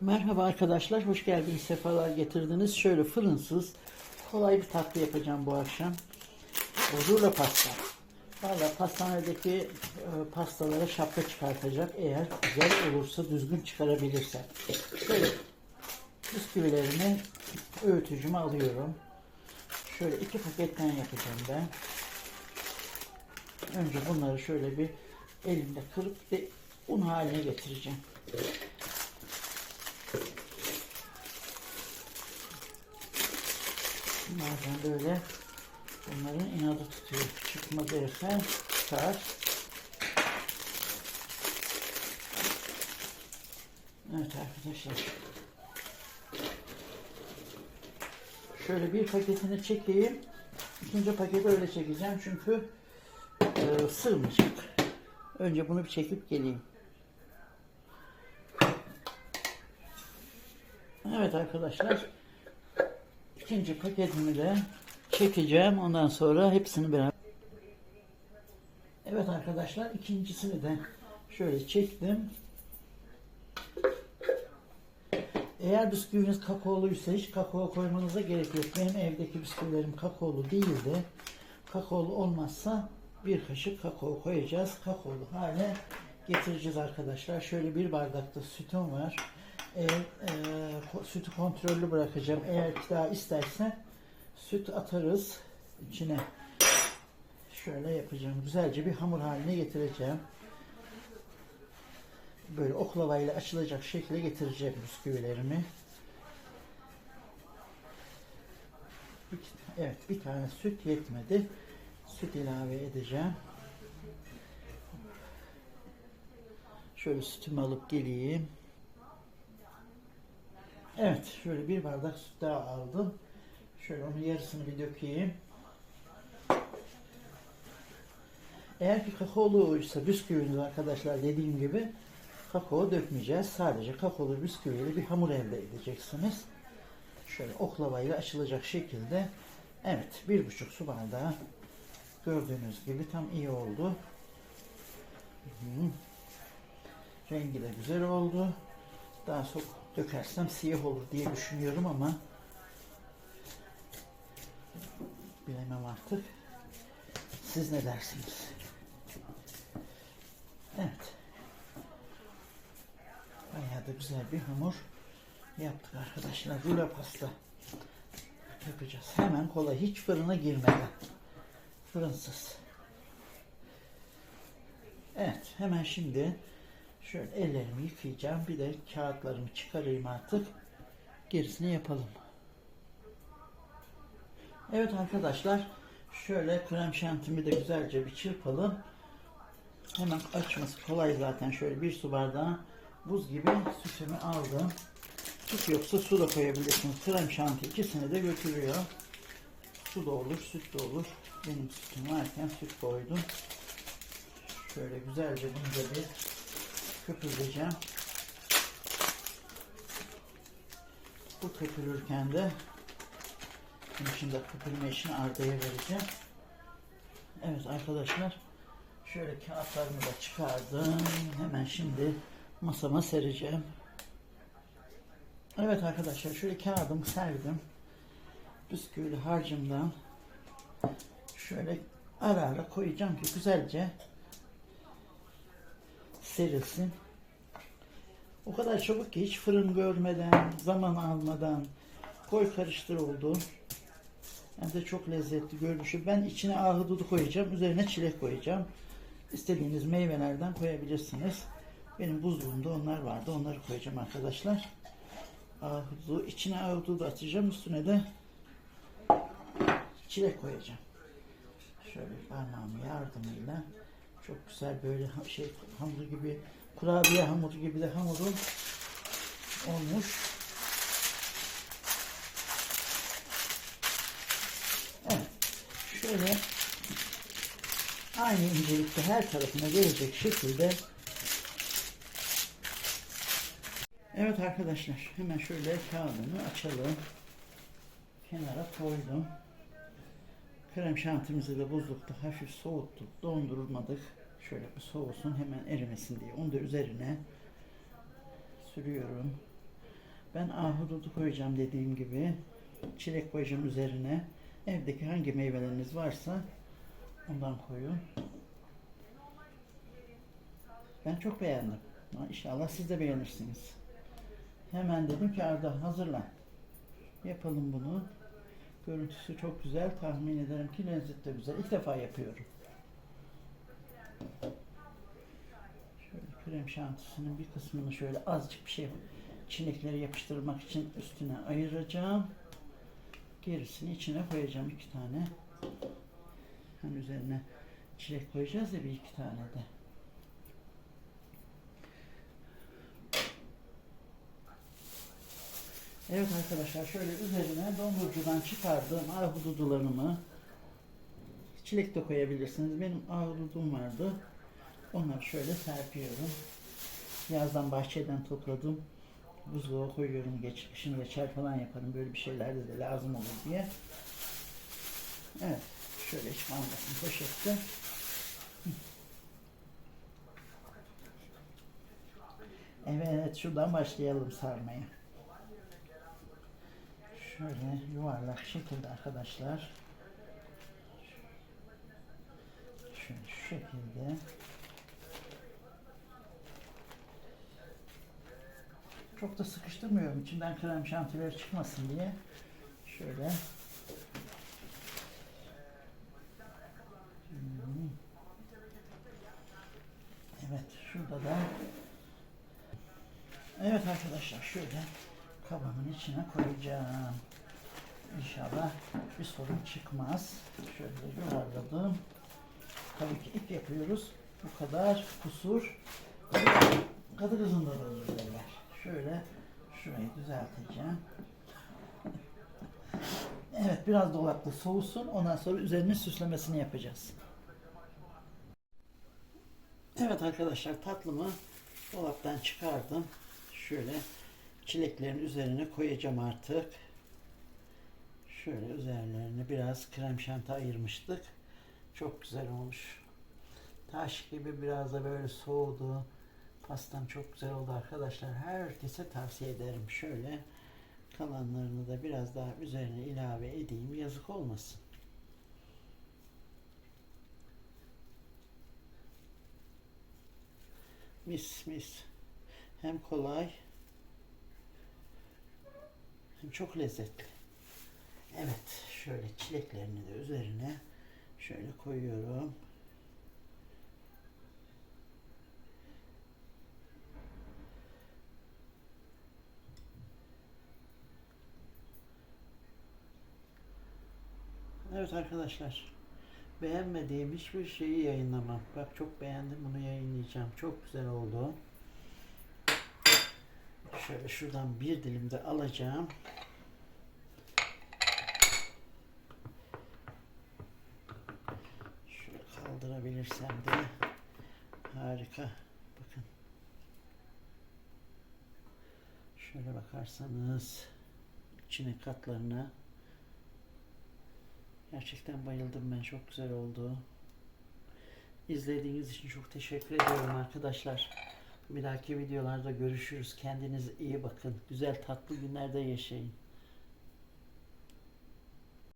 Merhaba arkadaşlar, hoş geldiniz, sefalar getirdiniz. Şöyle fırınsız, kolay bir tatlı yapacağım bu akşam. Rulo pasta. Valla pastanedeki e, pastalara şapka çıkartacak eğer güzel olursa, düzgün çıkarabilirse. Şöyle bisküvilerimi öğütücüme alıyorum. Şöyle iki paketten yapacağım ben. Önce bunları şöyle bir elimle kırıp bir un haline getireceğim. Bazen böyle bunların inadı tutuyor. Çıkma dersen çıkar. Evet arkadaşlar. Şöyle bir paketini çekeyim. İkinci paketi öyle çekeceğim çünkü e, sığmayacak. Önce bunu bir çekip geleyim. Evet arkadaşlar. İkinci paketimi de çekeceğim. Ondan sonra hepsini beraber. Evet arkadaşlar ikincisini de şöyle çektim. Eğer bisküviniz kakaoluysa hiç kakao koymanıza gerek yok. Benim evdeki bisküvilerim kakaolu değildi. Kakaolu olmazsa bir kaşık kakao koyacağız. Kakaolu hale getireceğiz arkadaşlar. Şöyle bir bardakta sütüm var. Eğer, e, sütü kontrollü bırakacağım. Eğer ki daha isterse süt atarız içine. Şöyle yapacağım. Güzelce bir hamur haline getireceğim. Böyle oklavayla açılacak şekilde getireceğim bisküvilerimi. Evet bir tane süt yetmedi. Süt ilave edeceğim. Şöyle sütümü alıp geleyim. Evet, şöyle bir bardak süt daha aldım. Şöyle onun yarısını bir dökeyim. Eğer ki kakaoluysa bisküviniz arkadaşlar dediğim gibi kakao dökmeyeceğiz. Sadece kakaolu bisküviyle bir hamur elde edeceksiniz. Şöyle oklavayla açılacak şekilde. Evet, bir buçuk su bardağı gördüğünüz gibi tam iyi oldu. Hı hı. Rengi de güzel oldu. Daha çok dökersem siyah olur diye düşünüyorum ama bilemem artık. Siz ne dersiniz? Evet. Bayağı da güzel bir hamur yaptık arkadaşlar. Rulo pasta yapacağız. Hemen kolay. Hiç fırına girmeden. Fırınsız. Evet. Hemen şimdi Şöyle ellerimi yıkayacağım. Bir de kağıtlarımı çıkarayım artık. Gerisini yapalım. Evet arkadaşlar. Şöyle krem şantimi de güzelce bir çırpalım. Hemen açması kolay zaten. Şöyle bir su bardağı buz gibi sütümü aldım. Süt yoksa su da koyabilirsiniz. Krem şanti ikisini de götürüyor. Su da olur, süt de olur. Benim sütüm varken süt koydum. Şöyle güzelce bunu da bir köpürteceğim. Bu köpürürken de şimdi köpürme işini Arda'ya vereceğim. Evet arkadaşlar şöyle kağıtlarımı da çıkardım. Hemen şimdi masama sereceğim. Evet arkadaşlar şöyle kağıdımı serdim. Bisküvili harcımdan şöyle ara ara koyacağım ki güzelce serilsin. O kadar çabuk ki hiç fırın görmeden, zaman almadan koy karıştır oldu. Hem de çok lezzetli görünüşü. Ben içine ahududu koyacağım. Üzerine çilek koyacağım. İstediğiniz meyvelerden koyabilirsiniz. Benim buzluğumda onlar vardı. Onları koyacağım arkadaşlar. Ahududu. içine ahududu atacağım. Üstüne de çilek koyacağım. Şöyle parmağım yardımıyla çok güzel böyle şey hamur gibi kurabiye hamuru gibi de hamurum olmuş. Evet. Şöyle aynı incelikte her tarafına gelecek şekilde Evet arkadaşlar hemen şöyle kağıdını açalım. Kenara koydum. Krem şantimizi de buzlukta hafif soğuttuk, dondurmadık. Şöyle bir soğusun hemen erimesin diye. Onu da üzerine sürüyorum. Ben ahududu koyacağım dediğim gibi. Çilek koyacağım üzerine. Evdeki hangi meyveleriniz varsa ondan koyun. Ben çok beğendim. İnşallah siz de beğenirsiniz. Hemen dedim ki Arda hazırlan. Yapalım bunu. Görüntüsü çok güzel. Tahmin ederim ki lezzet de güzel. İlk defa yapıyorum. Şöyle krem şantisinin bir kısmını şöyle azıcık bir şey çilekleri yapıştırmak için üstüne ayıracağım. Gerisini içine koyacağım iki tane. Hani üzerine çilek koyacağız ya bir iki tane de. Evet arkadaşlar şöyle üzerine dondurucudan çıkardığım ahududularımı çilek de koyabilirsiniz. Benim ahududum vardı. Onları şöyle serpiyorum. Yazdan bahçeden topladım. Buzluğa koyuyorum. Geç, kışın geçer falan yaparım. Böyle bir şeyler de, lazım olur diye. Evet. Şöyle hiç kalmasın poşette. Evet. Şuradan başlayalım sarmaya. Şöyle yuvarlak şekilde arkadaşlar. Şöyle şu şekilde. Çok da sıkıştırmıyorum. İçinden krem şantiler çıkmasın diye. Şöyle. Evet. Şurada da Evet arkadaşlar şöyle kabımın içine koyacağım. İnşallah bir sorun çıkmaz. Şöyle yuvarladım. Tabii ki ip yapıyoruz. Bu kadar kusur kadı kızında da derler. Şöyle şurayı düzelteceğim. Evet biraz dolapta soğusun. Ondan sonra üzerine süslemesini yapacağız. Evet arkadaşlar tatlımı dolaptan çıkardım. Şöyle çileklerin üzerine koyacağım artık. Şöyle üzerlerine biraz krem şanti ayırmıştık. Çok güzel olmuş. Taş gibi biraz da böyle soğudu. Pastam çok güzel oldu arkadaşlar. Herkese tavsiye ederim. Şöyle kalanlarını da biraz daha üzerine ilave edeyim. Yazık olmasın. Mis mis. Hem kolay hem çok lezzetli. Evet, şöyle çileklerini de üzerine şöyle koyuyorum. Evet arkadaşlar. Beğenmediğim hiçbir şeyi yayınlamam. Bak çok beğendim bunu yayınlayacağım. Çok güzel oldu. Şöyle şuradan bir dilim de alacağım. Şöyle kaldırabilirsem de harika. Bakın. Şöyle bakarsanız içine katlarına gerçekten bayıldım ben. Çok güzel oldu. İzlediğiniz için çok teşekkür ediyorum arkadaşlar. Bir dahaki videolarda görüşürüz. Kendinize iyi bakın. Güzel tatlı günlerde yaşayın.